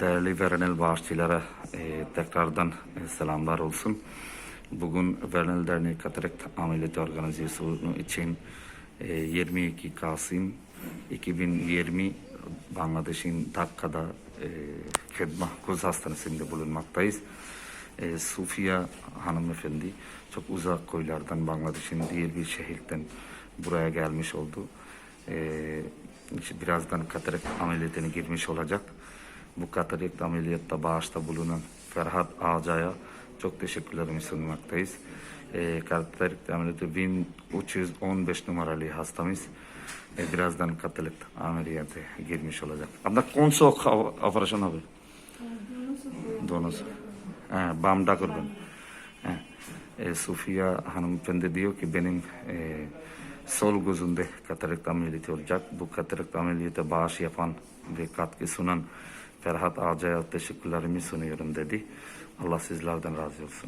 Değerli Verenel bağışçılara e, tekrardan e, selamlar olsun. Bugün Verenel Derneği Katarakt Ameliyatı Organizasyonu için e, 22 Kasım 2020 Bangladeş'in Dakka'da e, Kedma Göz Hastanesi'nde bulunmaktayız. E, Sufiya hanımefendi çok uzak koylardan Bangladeş'in diğer bir şehirden buraya gelmiş oldu. E, işte birazdan katarakt ameliyatına girmiş olacak. Bu katarakt ameliyatta bağışta bulunan Ferhat Ağca'ya çok teşekkürlerimi sunmaktayız. E, katarakt ameliyatı 1315 numaralı hastamız. E, birazdan katarakt ameliyatı girmiş olacak. Abla konso operasyon হবে? Dono se. Ha, Bamda kurban. Ha. E, Sufiya hanımefendi diyor ki benim e, sol gözümde katarakt ameliyatı olacak. Bu katarakt ameliyata bağış yapan ve katkı sunan Ferhat Ağca'ya teşekkürlerimi sunuyorum dedi. Allah sizlerden razı olsun.